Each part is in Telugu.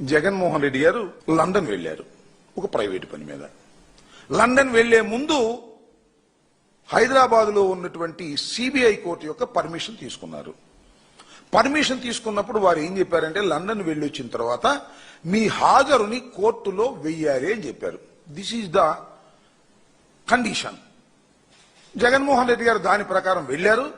జగన్మోహన్ రెడ్డి గారు లండన్ వెళ్ళారు ఒక ప్రైవేట్ పని మీద. లండన్ వెళ్ళే ముందు హైదరాబాద్లో ఉన్నటువంటి సిబిఐ కోర్టు యొక్క పర్మిషన్ తీసుకున్నారు. పర్మిషన్ తీసుకున్నప్పుడు వారు ఏం చెప్పారంటే లండన్ వెళ్ళి వచ్చిన తర్వాత మీ హాజరుని కోర్టులో వెయ్యాలి అని చెప్పారు. This is the condition Jaganmohan Reddy garu దాని ప్రకారం వెళ్ళారు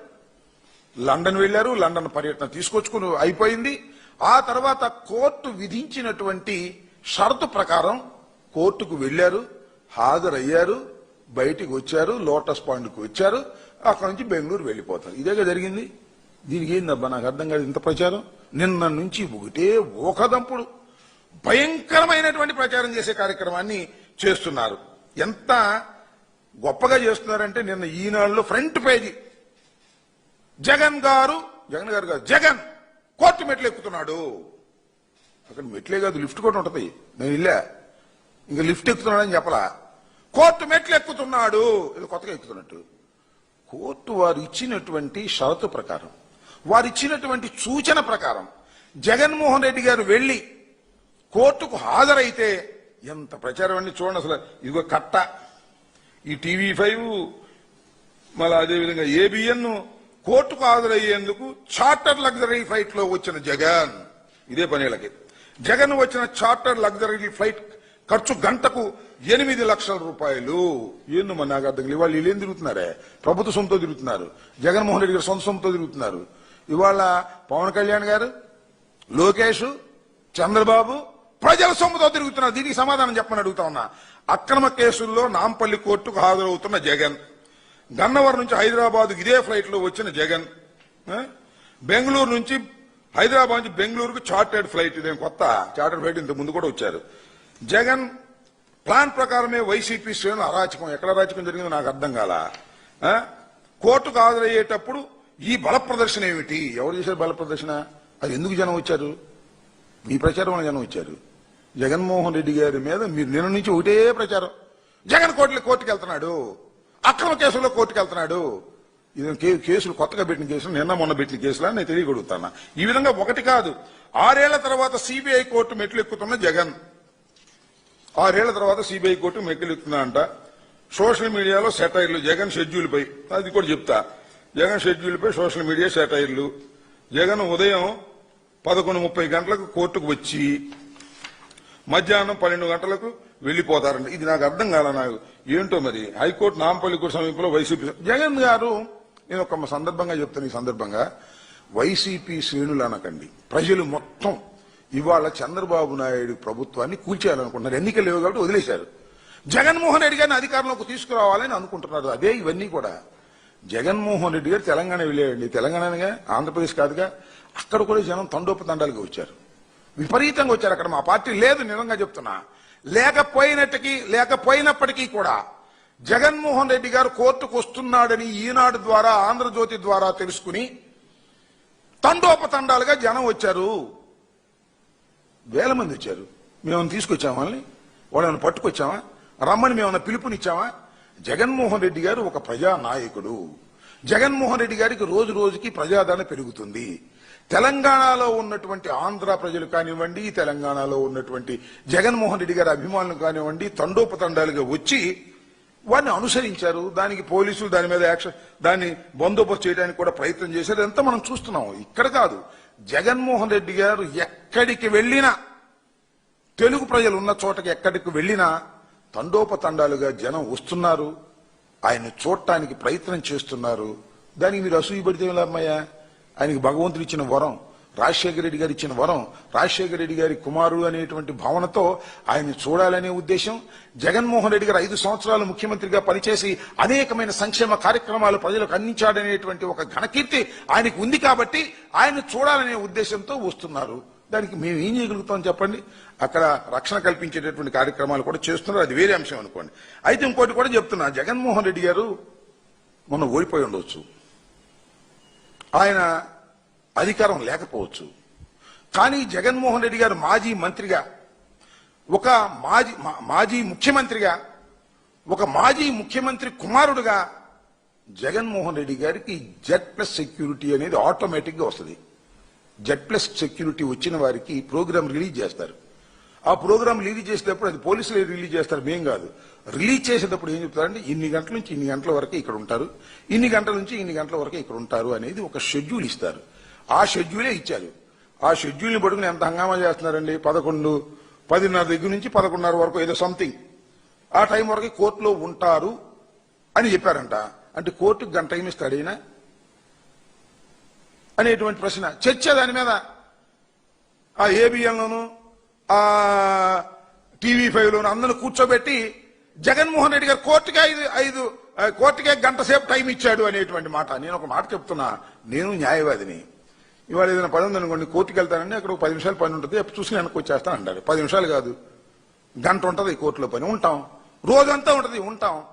లండన్ వెళ్ళారు లండన్ పర్యటన తీసుకొచ్చుకుని అయిపోయింది. ఆ తర్వాత కోర్టు విధించినటువంటి షరతు ప్రకారం కోర్టుకు వెళ్ళారు హాజరయ్యారు బయటికి వచ్చారు లోటస్ పాయింట్కి వచ్చారు అక్కడి నుంచి బెంగళూరు వెళ్ళిపోతారు. ఇదేగా జరిగింది. దీనికి ఏందబ్బా నాకు అర్థం కాదు ఇంత ప్రచారం? నిన్న నుంచి ఒకటే ఒకదంపుడు భయంకరమైనటువంటి ప్రచారం చేసే కార్యక్రమాన్ని చేస్తున్నారు. ఎంత గొప్పగా చేస్తున్నారంటే నిన్న ఈనాడులో ఫ్రంట్ పేజీ. జగన్ గారు జగన్ గారు కాదు జగన్ కోర్టు మెట్లు ఎక్కుతున్నాడు. అక్కడ మెట్లే కాదు లిఫ్ట్ కూడా ఉంటది. నేను ఇల్లే. ఇంకా లిఫ్ట్ ఎక్కుతున్నాడని చెప్పలా. కోర్టు మెట్లు ఎక్కుతున్నాడు. ఇది కొత్తగా ఎక్కుతున్నట్టు. కోర్టు వారు ఇచ్చినటువంటి షరతు ప్రకారం వారు ఇచ్చినటువంటి సూచన ప్రకారం జగన్మోహన్ రెడ్డి గారు వెళ్ళి కోర్టుకు హాజరైతే ఎంత ప్రచారం అండి చూడండి అసలు. ఇదిగో కట్ట. ఈ టీవీ ఫైవ్ మళ్ళీ అదేవిధంగా ఏబిఎన్ కోర్టుకు హాజరయ్యేందుకు చార్టర్ లగ్జరీ ఫ్లైట్లో వచ్చిన జగన్. ఇదే పనేళ్ళకి. జగన్ వచ్చిన చార్టర్ లగ్జరీ ఫ్లైట్ ఖర్చు గంటకు ఎనిమిది లక్షల రూపాయలు. ఏందో మరి నాకు అర్థం ఇవాళ వీళ్ళు ఏం తిరుగుతున్నారే? ప్రభుత్వ సొంతో తిరుగుతున్నారు. జగన్మోహన్ రెడ్డి గారు సొంత సొంతతో తిరుగుతున్నారు. ఇవాళ పవన్ కళ్యాణ్ గారు లోకేష్ చంద్రబాబు ప్రజల సొమ్ముతో తిరుగుతున్నారు. దీనికి సమాధానం చెప్పమని అడుగుతా ఉన్నా. అక్రమ కేసుల్లో నాంపల్లి కోర్టుకు హాజరవుతున్న జగన్. గన్నవరం నుంచి హైదరాబాద్ ఇదే ఫ్లైట్లో వచ్చిన జగన్ బెంగళూరు నుంచి హైదరాబాద్ నుంచి బెంగళూరుకు చార్టెడ్ ఫ్లైట్ ఇదేం కొత్త? చార్టెడ్ ఫ్లైట్ ఇంత ముందు కూడా వచ్చారు. జగన్ ప్లాన్ ప్రకారమే వైసీపీ శ్రేణులు అరాచకం. ఎక్కడ అరాచకం జరిగిందో నాకు అర్థం కాల? కోర్టుకు హాజరయ్యేటప్పుడు ఈ బల ప్రదర్శన ఏమిటి? ఎవరు చేశారు బల ప్రదర్శన అది ఎందుకు జనం వచ్చారు? మీ ప్రచారం వల్ల జనం వచ్చారు. జగన్మోహన్ రెడ్డి గారి మీద మీరు నిన్న నుంచి ఒకటే ప్రచారం. జగన్ కోర్టులో కోర్టుకు వెళ్తున్నాడు అక్రమ కేసుల్లో కోర్టుకు వెళ్తున్నాడు. ఇది కేసులు కొత్తగా పెట్టిన కేసులు నిన్న మొన్న పెట్టిన కేసులు అని నేను తెలియగలుగుతాను ఈ విధంగా ఒకటి కాదు. ఆరేళ్ళ తర్వాత సిబిఐ కోర్టు మెట్లు ఎక్కుతున్న జగన్. ఆరేళ్ళ తర్వాత సిబిఐ కోర్టు మెట్లు ఎక్కుతుందంట సోషల్ మీడియాలో సెటైర్లు జగన్ షెడ్యూల్ పై. అది కూడా చెప్తా. జగన్ షెడ్యూల్ పై సోషల్ మీడియా సెటైర్లు. జగన్ ఉదయం పదకొండు ముప్పై గంటలకు కోర్టుకు వచ్చి మధ్యాహ్నం పన్నెండు గంటలకు వెళ్ళిపోతారంట ఇది నాకు అర్థం కాల నాకు. ఏంటో మరి? హైకోర్టు నాంపల్లి సమీపంలో వైసీపీ జగన్ గారు నేను ఒక సందర్భంగా చెప్తాను ఈ సందర్భంగా. వైసీపీ శ్రేణులు అనకండి ప్రజలు మొత్తం ఇవాళ చంద్రబాబు నాయుడు ప్రభుత్వాన్ని కూల్చేయాలనుకుంటున్నారు. ఎన్నికలు లేవు కాబట్టి వదిలేశారు. జగన్మోహన్ రెడ్డి గారిని అధికారంలోకి తీసుకురావాలని అనుకుంటున్నారు. అదే ఇవన్నీ కూడా. జగన్మోహన్ రెడ్డి గారు తెలంగాణ వెళ్ళాడండి. తెలంగాణగా ఆంధ్రప్రదేశ్ కాదుగా అక్కడ కూడా జనం తండోపతండాలుగా వచ్చారు. విపరీతంగా వచ్చారు అక్కడ మా పార్టీ. లేదు నిజంగా చెప్తున్నా. లేకపోయినట్టుకి లేకపోయినప్పటికీ కూడా జగన్మోహన్ రెడ్డి గారు కోర్టుకు వస్తున్నాడని ఈనాడు ద్వారా ఆంధ్రజ్యోతి ద్వారా తెలుసుకుని తండోపతండాలుగా జనం వచ్చారు. వేల మంది వచ్చారు. మేము తీసుకొచ్చామా వాళ్ళని? వాళ్ళని పట్టుకొచ్చామా? రమ్మని మేమన్నా పిలుపునిచ్చామా? జగన్మోహన్ రెడ్డి గారు ఒక ప్రజా నాయకుడు జగన్మోహన్ రెడ్డి గారికి రోజు రోజుకి ప్రజాదరణ పెరుగుతుంది. తెలంగాణలో ఉన్నటువంటి ఆంధ్ర ప్రజలు కానివ్వండి తెలంగాణలో ఉన్నటువంటి జగన్మోహన్ రెడ్డి గారి అభిమానులు కానివ్వండి తండోపతండాలుగా వచ్చి వారిని అనుసరించారు. దానికి పోలీసులు దాని మీద యాక్షన్ దాన్ని బందోబస్తు చేయడానికి కూడా ప్రయత్నం చేశారు. ఎంత మనం చూస్తున్నాం. ఇక్కడ కాదు. జగన్మోహన్ రెడ్డి గారు ఎక్కడికి వెళ్ళినా తెలుగు ప్రజలు ఉన్న చోటకి ఎక్కడికి వెళ్ళినా తండోపతండాలుగా జనం వస్తున్నారు. ఆయన చూడటానికి ప్రయత్నం చేస్తున్నారు. దానికి మీరు అసూయపడితే అమ్మయ్యా? ఆయనకి భగవంతుడు ఇచ్చిన వరం రాజశేఖర రెడ్డి గారు ఇచ్చిన వరం రాజశేఖర రెడ్డి గారి కుమారుడు అనేటువంటి భావనతో ఆయన చూడాలనే ఉద్దేశం జగన్మోహన్ రెడ్డి గారు ఐదు సంవత్సరాలు ముఖ్యమంత్రిగా పనిచేసి అనేకమైన సంక్షేమ కార్యక్రమాలు ప్రజలకు అందించాడనేటువంటి ఒక ఘనకీర్తి ఆయనకు ఉంది కాబట్టి ఆయన చూడాలనే ఉద్దేశంతో వస్తున్నారు. దానికి మేము ఏం చేయగలుగుతాం చెప్పండి? అక్కడ రక్షణ కల్పించేటటువంటి కార్యక్రమాలు కూడా చేస్తున్నారు. అది వేరే అంశం అనుకోండి. అయితే ఇంకోటి కూడా చెప్తున్నా. జగన్మోహన్ రెడ్డి గారు మొన్న ఓడిపోయి ఉండవచ్చు ఆయన అధికారం లేకపోవచ్చు. కానీ జగన్మోహన్ రెడ్డి గారు మాజీ మంత్రిగా ఒక మాజీ మా- మాజీ ముఖ్యమంత్రిగా ఒక మాజీ ముఖ్యమంత్రి కుమారుడుగా జగన్మోహన్ రెడ్డి గారికి జెడ్ ప్లస్ సెక్యూరిటీ అనేది ఆటోమేటిక్గా వస్తుంది. జెడ్ ప్లస్ సెక్యూరిటీ వచ్చిన వారికి ప్రోగ్రామ్ రిలీజ్ చేస్తారు. ఆ ప్రోగ్రామ్ రిలీజ్ చేసేటప్పుడు అది పోలీసులు రిలీజ్ చేస్తారు మేం కాదు. రిలీజ్ చేసేటప్పుడు ఏం చెప్తారంటే ఇన్ని గంటల నుంచి ఇన్ని గంటల వరకు ఇక్కడ ఉంటారు. ఇన్ని గంటల నుంచి ఇన్ని గంటల వరకు ఇక్కడ ఉంటారు అనేది ఒక షెడ్యూల్ ఇస్తారు. ఆ షెడ్యూలే ఇచ్చారు. ఆ షెడ్యూల్ని పట్టుకుని ఎంత హంగామా చేస్తున్నారండి? పదకొండు పదిన్నర దగ్గర నుంచి పదకొండున్నర వరకు ఏదో సంథింగ్ ఆ టైం వరకు కోర్టులో ఉంటారు అని చెప్పారంట. అంటే కోర్టుకు గంట టైం ఇస్తాడు ఈయన అనేటువంటి ప్రశ్న. చర్చ దాని మీద. ఆ ఏబిఎన్లోను టీవీ ఫైవ్ లోను అందరూ కూర్చోబెట్టి జగన్మోహన్ రెడ్డి గారు కోర్టుకి ఐదు ఐదు కోర్టుకే గంట సేపు టైం ఇచ్చాడు అనేటువంటి మాట. నేను ఒక మాట చెప్తున్నా. నేను న్యాయవాదిని. ఇవాళ ఏదైనా పని ఉందనుకోండి కోర్టుకి వెళ్తానండి అక్కడ ఒక పది నిమిషాలు పని ఉంటుంది. ఎప్పుడు చూసి వెనక్కి వచ్చేస్తాను అంటారు పది నిమిషాలు కాదు. గంట ఉంటుంది కోర్టులో పని. ఉంటాం. రోజంతా ఉంటుంది. ఉంటాం.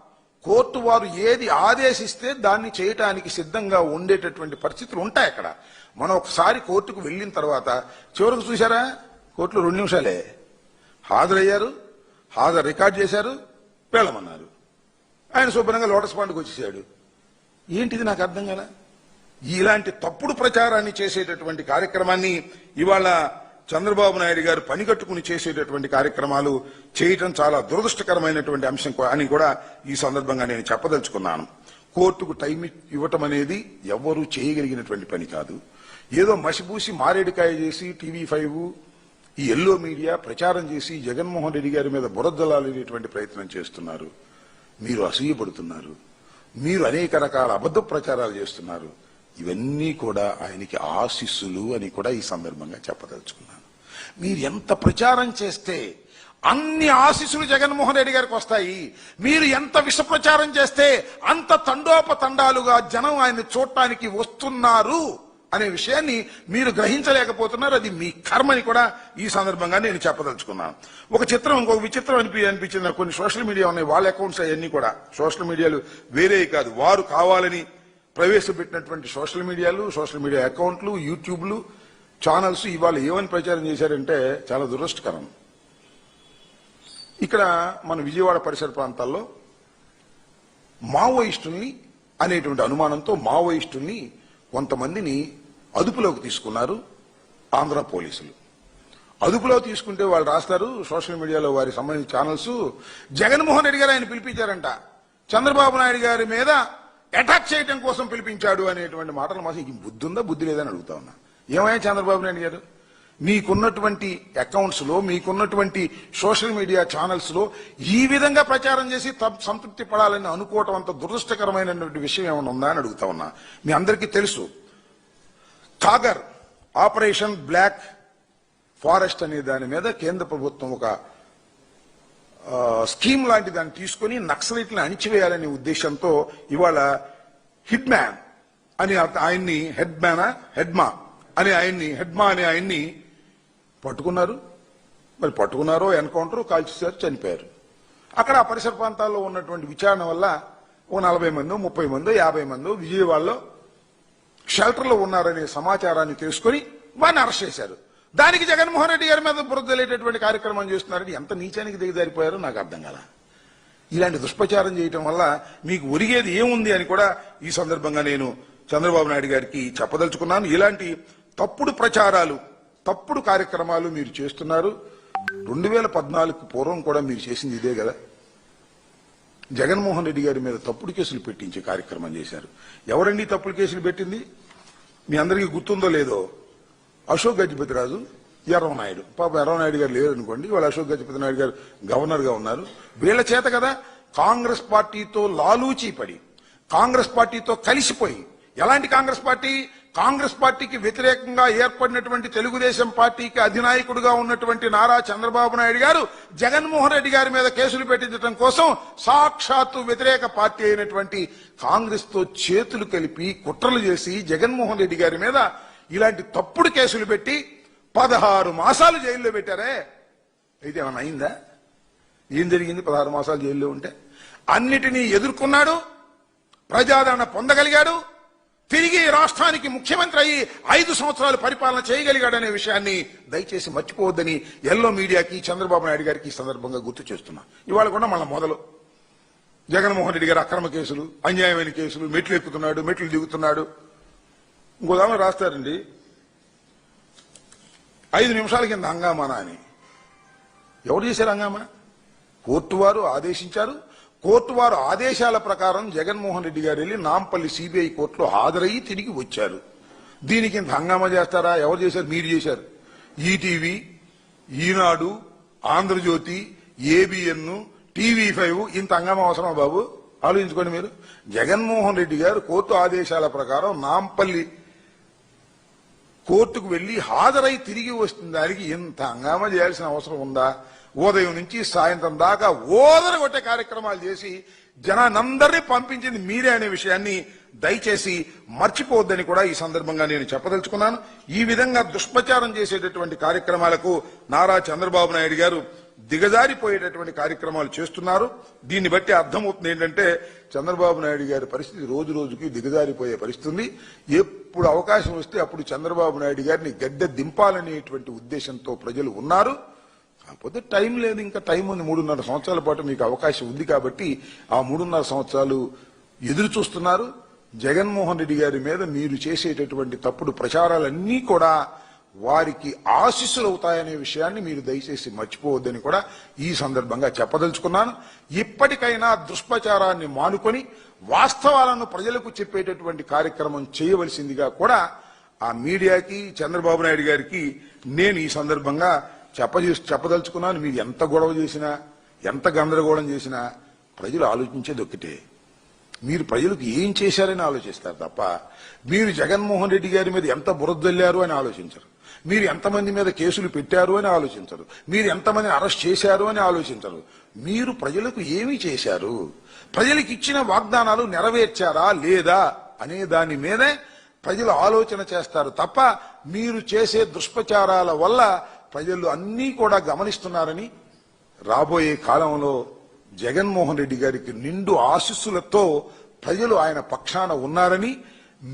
కోర్టు వారు ఏది ఆదేశిస్తే దాన్ని చేయటానికి సిద్ధంగా ఉండేటటువంటి పరిస్థితులు ఉంటాయి అక్కడ. మనం ఒకసారి కోర్టుకు వెళ్ళిన తర్వాత చివరికి చూసారా కోర్టులో రెండు నిమిషాలే. హాజరయ్యారు హాజరు రికార్డ్ చేశారు పేళమన్నారు ఆయన శుభ్రంగా లోటస్ పాండ్కి వచ్చేసాడు. ఏంటిది నాకు అర్థం కదా ఇలాంటి తప్పుడు ప్రచారాన్ని చేసేటటువంటి కార్యక్రమాన్ని ఇవాళ చంద్రబాబు నాయుడు గారు పనికట్టుకుని చేసేటటువంటి కార్యక్రమాలు చేయటం చాలా దురదృష్టకరమైనటువంటి అంశం అని కూడా ఈ సందర్భంగా నేను చెప్పదలుచుకున్నాను. కోర్టుకు టైం ఇవ్వటం అనేది ఎవ్వరూ చేయగలిగినటువంటి పని కాదు. ఏదో మసిబూసి మారేడుకాయ చేసి టీవీ ఫైవ్ ఈ ఎల్లో మీడియా ప్రచారం చేసి జగన్మోహన్ రెడ్డి గారి మీద బురద్దలాలనేటువంటి ప్రయత్నం చేస్తున్నారు. మీరు అసూయపడుతున్నారు. మీరు అనేక రకాల అబద్ధ ప్రచారాలు చేస్తున్నారు. ఇవన్నీ కూడా ఆయనకి ఆశీస్సులు అని కూడా ఈ సందర్భంగా చెప్పదలుచుకున్నాను. మీరు ఎంత ప్రచారం చేస్తే అన్ని ఆశీస్సులు జగన్మోహన్ రెడ్డి గారికి వస్తాయి. మీరు ఎంత విష ప్రచారం చేస్తే అంత తండోపతండాలుగా జనం ఆయన చూడటానికి వస్తున్నారు. అనే విషయాన్ని మీరు గ్రహించలేకపోతున్నారు. అది మీ కర్మని కూడా ఈ సందర్భంగా నేను చెప్పదలుచుకున్నాను. ఒక చిత్రం ఇంకొక విచిత్రం అనిపి అనిపించింది కొన్ని సోషల్ మీడియా ఉన్నాయి. వాళ్ళ అకౌంట్స్ అవన్నీ కూడా. సోషల్ మీడియాలు వేరే కాదు. వారు కావాలని ప్రవేశపెట్టినటువంటి సోషల్ మీడియాలు సోషల్ మీడియా అకౌంట్లు యూట్యూబ్లు ఛానల్స్ ఇవాళ ఏమని ప్రచారం చేశారంటే చాలా దురదృష్టకరం. ఇక్కడ మన విజయవాడ పరిసర ప్రాంతాల్లో మావోయిస్టుల్ని అనేటువంటి అనుమానంతో మావోయిస్టుల్ని కొంతమందిని అదుపులోకి తీసుకున్నారు ఆంధ్ర పోలీసులు. అదుపులో తీసుకుంటే వాళ్ళు రాస్తారు సోషల్ మీడియాలో వారి సంబంధించిన ఛానల్స్. జగన్మోహన్ రెడ్డి గారు ఆయన పిలిపించారంట. చంద్రబాబు నాయుడు గారి మీద అటాక్ చేయడం కోసం పిలిపించాడు అనేటువంటి మాటలు మాత్రం ఈ బుద్ధి ఉందా బుద్ధి లేదని అడుగుతా ఉన్నా. ఏమైనా చంద్రబాబు నాయుడు గారు? మీకున్నటువంటి అకౌంట్స్లో మీకున్నటువంటి సోషల్ మీడియా ఛానల్స్లో ఈ విధంగా ప్రచారం చేసి సంతృప్తి పడాలని అనుకోవటం అంత దురదృష్టకరమైనటువంటి విషయం ఏమైనా ఉందా అని అడుగుతా ఉన్నా. మీ అందరికీ తెలుసు కాగర్ ఆపరేషన్ బ్లాక్ ఫారెస్ట్ అనే దాని మీద కేంద్ర ప్రభుత్వం ఒక స్కీమ్ లాంటి దాన్ని తీసుకొని నక్సలైట్లను అణిచివేయాలనే ఉద్దేశంతో ఇవాళ హిడ్ మ్యాన్ అని ఆయన్ని హెడ్ మ్యానా హెడ్మా అనే ఆయన్ని హెడ్మా అనే ఆయన్ని పట్టుకున్నారు. మరి పట్టుకున్నారో ఎన్కౌంటర్ కాల్చేశారు చనిపోయారు. అక్కడ ఆ పరిసర ప్రాంతాల్లో ఉన్నటువంటి విచారణ వల్ల ఓ నలభై మందో ముప్పై మందో యాభై మందో విజయవాడలో షెల్టర్లో ఉన్నారనే సమాచారాన్ని తెలుసుకొని వారిని అరెస్ట్ చేశారు. దానికి జగన్మోహన్ రెడ్డి గారి మీద బురదలేటటువంటి కార్యక్రమం చేస్తున్నారని ఎంత నీచానికి దిగజారిపోయారో నాకు అర్థం కదా ఇలాంటి దుష్ప్రచారం చేయటం వల్ల మీకు ఒరిగేది ఏముంది అని కూడా ఈ సందర్భంగా నేను చంద్రబాబు నాయుడు గారికి చెప్పదలుచుకున్నాను. ఇలాంటి తప్పుడు ప్రచారాలు తప్పుడు కార్యక్రమాలు మీరు చేస్తున్నారు. రెండు వేల పద్నాలుగు పూర్వం కూడా మీరు చేసింది ఇదే కదా. జగన్మోహన్ రెడ్డి గారి మీద తప్పుడు కేసులు పెట్టించే కార్యక్రమం చేశారు. ఎవరండి తప్పుడు కేసులు పెట్టింది? మీ అందరికీ గుర్తుందో లేదో? అశోక్ గజపతి రాజు ఎర్రవనాయుడు పాప ఎర్రవనాయుడు గారు లేరు అనుకోండి వాళ్ళు అశోక్ గజపతి నాయుడు గారు గవర్నర్గా ఉన్నారు. వీళ్ళ చేత కదా కాంగ్రెస్ పార్టీతో లాలూచీ పడి కాంగ్రెస్ పార్టీతో కలిసిపోయి ఎలాంటి కాంగ్రెస్ పార్టీ? కాంగ్రెస్ పార్టీకి వ్యతిరేకంగా ఏర్పడినటువంటి తెలుగుదేశం పార్టీకి అధినాయకుడుగా ఉన్నటువంటి నారా చంద్రబాబు నాయుడు గారు జగన్మోహన్ రెడ్డి గారి మీద కేసులు పెట్టించడం కోసం సాక్షాత్తు వ్యతిరేక పార్టీ అయినటువంటి కాంగ్రెస్తో చేతులు కలిపి కుట్రలు చేసి జగన్మోహన్ రెడ్డి గారి మీద ఇలాంటి తప్పుడు కేసులు పెట్టి పదహారు మాసాలు జైల్లో పెట్టారే. అయితే ఏమైనా అయిందా? ఏం జరిగింది? పదహారు మాసాలు జైల్లో ఉంటే? అన్నిటినీ ఎదుర్కొన్నాడు. ప్రజాదరణ పొందగలిగాడు. తిరిగి రాష్ట్రానికి ముఖ్యమంత్రి అయ్యి ఐదు సంవత్సరాలు పరిపాలన చేయగలిగాడనే విషయాన్ని దయచేసి మర్చిపోవద్దని ఎల్లో మీడియాకి చంద్రబాబు నాయుడు గారికి ఈ సందర్భంగా గుర్తు చేస్తున్నా. ఇవాళ కూడా మళ్ళీ మొదలు. జగన్మోహన్ రెడ్డి గారు అక్రమ కేసులు అన్యాయమైన కేసులు మెట్లు ఎక్కుతున్నాడు మెట్లు దిగుతున్నాడు. ఇంకోదామ రాస్తారండి. ఐదు నిమిషాల కింద హంగామానా అని. ఎవరు చేశారు హంగామా? కోర్టు వారు ఆదేశించారు. కోర్టు వారు ఆదేశాల ప్రకారం జగన్మోహన్ రెడ్డి గారు వెళ్ళి నాంపల్లి సిబిఐ కోర్టులో హాజరయ్యి తిరిగి వచ్చారు. దీనికి ఇంత హంగామా చేస్తారా? ఎవరు చేశారు? మీరు చేశారు. ETV Eenadu Andhrajyothi ABN TV five ఇంత హంగామా అవసరమా బాబు? ఆలోచించుకోండి మీరు. జగన్మోహన్ రెడ్డి గారు కోర్టు ఆదేశాల ప్రకారం నాంపల్లి కోర్టుకు వెళ్ళి హాజరై తిరిగి వస్తుంది దానికి ఇంత హంగామా చేయాల్సిన అవసరం ఉందా? ఉదయం నుంచి సాయంత్రం దాకా ఓదర కొట్టే కార్యక్రమాలు చేసి జనానందరినీ పంపించింది మీరే అనే విషయాన్ని దయచేసి మర్చిపోవద్దని కూడా ఈ సందర్భంగా నేను చెప్పదలుచుకున్నాను. ఈ విధంగా దుష్ప్రచారం చేసేటటువంటి కార్యక్రమాలకు నారా చంద్రబాబు నాయుడు గారు దిగజారిపోయేటటువంటి కార్యక్రమాలు చేస్తున్నారు. దీన్ని బట్టి అర్థమవుతుంది ఏంటంటే చంద్రబాబు నాయుడు గారి పరిస్థితి రోజు రోజుకి దిగజారిపోయే పరిస్థితి ఉంది. ఎప్పుడు అవకాశం వస్తే అప్పుడు చంద్రబాబు నాయుడు గారిని గడ్డ దింపాలనేటువంటి ఉద్దేశంతో ప్రజలు ఉన్నారు. కాకపోతే టైం లేదు ఇంకా టైం ఉంది. మూడున్నర సంవత్సరాల పాటు మీకు అవకాశం ఉంది కాబట్టి ఆ మూడున్నర సంవత్సరాలు ఎదురు చూస్తున్నారు. జగన్మోహన్ రెడ్డి గారి మీద మీరు చేసేటటువంటి తప్పుడు ప్రచారాలన్నీ కూడా వారికి ఆశీస్సులు అవుతాయనే విషయాన్ని మీరు దయచేసి మర్చిపోవద్దని కూడా ఈ సందర్భంగా చెప్పదలుచుకున్నాను. ఇప్పటికైనా దుష్ప్రచారాన్ని మానుకొని వాస్తవాలను ప్రజలకు చెప్పేటటువంటి కార్యక్రమం చేయవలసిందిగా కూడా ఆ మీడియాకి చంద్రబాబు నాయుడు గారికి నేను ఈ సందర్భంగా చెప్పజే చెప్పదలుచుకున్నాను మీరు ఎంత గొడవ చేసినా ఎంత గందరగోళం చేసినా ప్రజలు ఆలోచించేది ఒక్కటే. మీరు ప్రజలకు ఏం చేశారని ఆలోచిస్తారు తప్ప మీరు జగన్మోహన్ రెడ్డి గారి మీద ఎంత బురదల్లారు అని ఆలోచించరు. మీరు ఎంతమంది మీద కేసులు పెట్టారు అని ఆలోచించరు. మీరు ఎంతమంది అరెస్ట్ చేశారు అని ఆలోచించరు. మీరు ప్రజలకు ఏమి చేశారు? ప్రజలకు ఇచ్చిన వాగ్దానాలు నెరవేర్చారా లేదా అనే దాని మీదే ప్రజలు ఆలోచన చేస్తారు తప్ప మీరు చేసే దుష్ప్రచారాల వల్ల ప్రజలు అన్నీ కూడా గమనిస్తున్నారని రాబోయే కాలంలో జగన్మోహన్ రెడ్డి గారికి నిండు ఆశీస్సులతో ప్రజలు ఆయన పక్షాన ఉన్నారని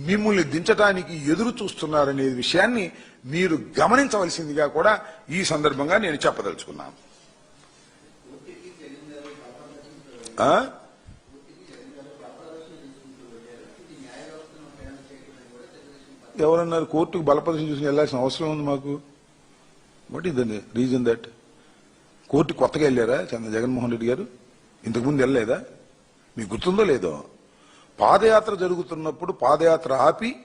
మిమ్మల్ని దించడానికి ఎదురు చూస్తున్నారనే విషయాన్ని మీరు గమనించవలసిందిగా కూడా ఈ సందర్భంగా నేను చెప్పదలుచుకున్నాను. ఎవరన్నారు కోర్టుకు బలపరిచి చూసి వెళ్ళాల్సిన అవసరం ఉంది మాకు? What is the reason that court కొత్తగా వెళ్ళారా చంద్ర జగన్మోహన్ రెడ్డి గారు? ఇంతకుముందు వెళ్ళలేదా? మీకు గుర్తుందో లేదో? పాదయాత్ర జరుగుతున్నప్పుడు పాదయాత్ర ఆపి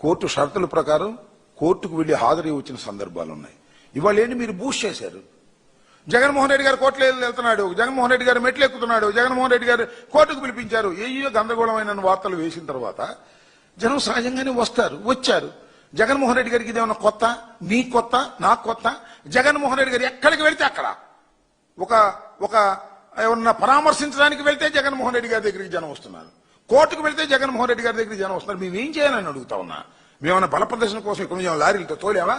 కోర్టు షరతుల ప్రకారం కోర్టుకు వెళ్ళి హాజరు వచ్చిన సందర్భాలు ఉన్నాయి. ఇవాళ ఏంటి మీరు బూస్ట్ చేశారు? జగన్మోహన్ రెడ్డి గారు కోర్టులో వెళ్తున్నాడు. జగన్మోహన్ రెడ్డి గారు మెట్లు ఎక్కుతున్నాడు. జగన్మోహన్ రెడ్డి గారు కోర్టుకు పిలిపించారు. ఏయో గందరగోళమైన వార్తలు వేసిన తర్వాత జనం సహజంగానే వస్తారు వచ్చారు. జగన్మోహన్ రెడ్డి గారికి ఇదేమన్నా కొత్త? నీ కొత్త? నా కొత్త? జగన్మోహన్ రెడ్డి గారు ఎక్కడికి వెళితే అక్కడ? ఒక ఒక ఏమన్నా పరామర్శించడానికి వెళ్తే జగన్మోహన్ రెడ్డి గారి దగ్గరికి జనం వస్తున్నారు. కోర్టుకు వెళ్తే జగన్మోహన్ రెడ్డి గారి దగ్గరికి జనం వస్తున్నారు. మేము ఏం చేయాలని అడుగుతా ఉన్నా? మేమన్నా బల ప్రదర్శన కోసం ఇక్కడ లారీలతో తోలేవా?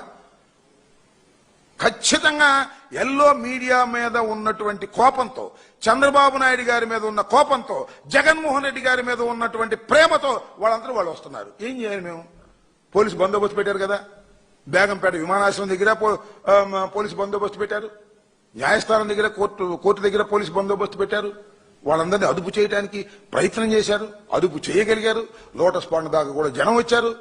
ఖచ్చితంగా ఎల్లో మీడియా మీద ఉన్నటువంటి కోపంతో చంద్రబాబు నాయుడు గారి మీద ఉన్న కోపంతో జగన్మోహన్ రెడ్డి గారి మీద ఉన్నటువంటి ప్రేమతో వాళ్ళందరూ వాళ్ళు వస్తున్నారు. ఏం చేయాలి మేము? పోలీసు బందోబస్తు పెట్టారు కదా. బేగంపేట విమానాశ్రయం దగ్గర పో- పోలీసు బందోబస్తు పెట్టారు. న్యాయస్థానం దగ్గర కోర్టు కోర్టు దగ్గర పోలీసు బందోబస్తు పెట్టారు. వాళ్ళందరినీ అదుపు చేయడానికి ప్రయత్నం చేశారు. అదుపు చేయగలిగారు. లోటస్ పాండ్ దాకా కూడా జనం వచ్చారు.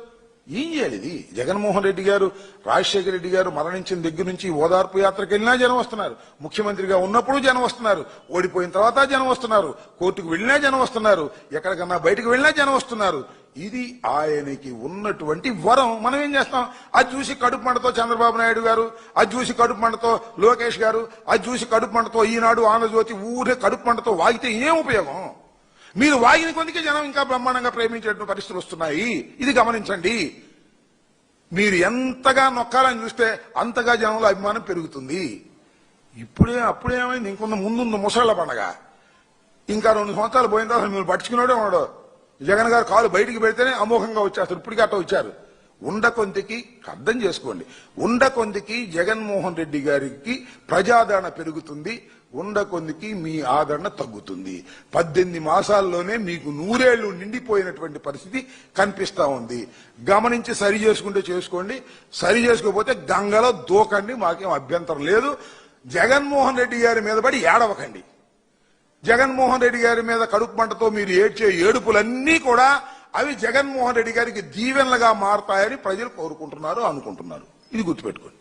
ఏం చేయాలి ఇది? జగన్మోహన్ రెడ్డి గారు రాజశేఖర రెడ్డి గారు మరణించిన దగ్గర నుంచి ఓదార్పు యాత్రకు వెళ్ళినా జనం వస్తున్నారు. ముఖ్యమంత్రిగా ఉన్నప్పుడు జనం వస్తున్నారు. ఓడిపోయిన తర్వాత జనం వస్తున్నారు. కోర్టుకు వెళ్ళినా జనం వస్తున్నారు. ఎక్కడికన్నా బయటకు వెళ్ళినా జనం వస్తున్నారు. ఇది ఆయనకి ఉన్నటువంటి వరం. మనం ఏం చేస్తాం? అది చూసి కడుపు మంటతో చంద్రబాబు నాయుడు గారు అది చూసి కడుపు మంటతో లోకేష్ గారు అది చూసి కడుపు మంటతో ఈనాడు ఆంధ్రజ్యోతి ఊరే కడుపు మంటతో వాగితే ఏం ఉపయోగం? మీరు వాగిన కొందికే జనం ఇంకా బ్రహ్మాండంగా ప్రేమించేటువంటి పరిస్థితులు వస్తున్నాయి. ఇది గమనించండి. మీరు ఎంతగా నొక్కాలని చూస్తే అంతగా జనంలో అభిమానం పెరుగుతుంది. ఇప్పుడే అప్పుడేమైంది? ఇంకొంత ముందుంది ముసళ్ళ పండగ. ఇంకా రెండు సంవత్సరాలు పోయిన తర్వాత మీరు పట్టుకున్నాడే ఉన్నాడు. జగన్ గారు కాలు బయటికి పెడితేనే అమోఘంగా వచ్చేస్తారు. ఇప్పుడు అట్ట వచ్చారు. ఉండకొందికి అర్థం చేసుకోండి. ఉండ కొందికి జగన్మోహన్ రెడ్డి గారికి ప్రజాదరణ పెరుగుతుంది. ఉండ కొందికి మీ ఆదరణ తగ్గుతుంది. పద్దెనిమిది మాసాల్లోనే మీకు నూరేళ్ళు నిండిపోయినటువంటి పరిస్థితి కనిపిస్తా ఉంది. గమనించి సరి చేసుకుంటే చేసుకోండి. సరి చేసుకోకపోతే గంగలో దూకండి. మాకేం అభ్యంతరం లేదు. జగన్మోహన్ రెడ్డి గారి మీద పడి ఏడవకండి. జగన్మోహన్ రెడ్డి గారి మీద కడుపు మంటతో మీరు ఏడ్చే ఏడుపులన్నీ కూడా అవి జగన్మోహన్ రెడ్డి గారికి దీవెనలుగా మారతాయని ప్రజలు కోరుకుంటున్నారు అనుకుంటున్నారు. ఇది గుర్తుపెట్టుకోండి.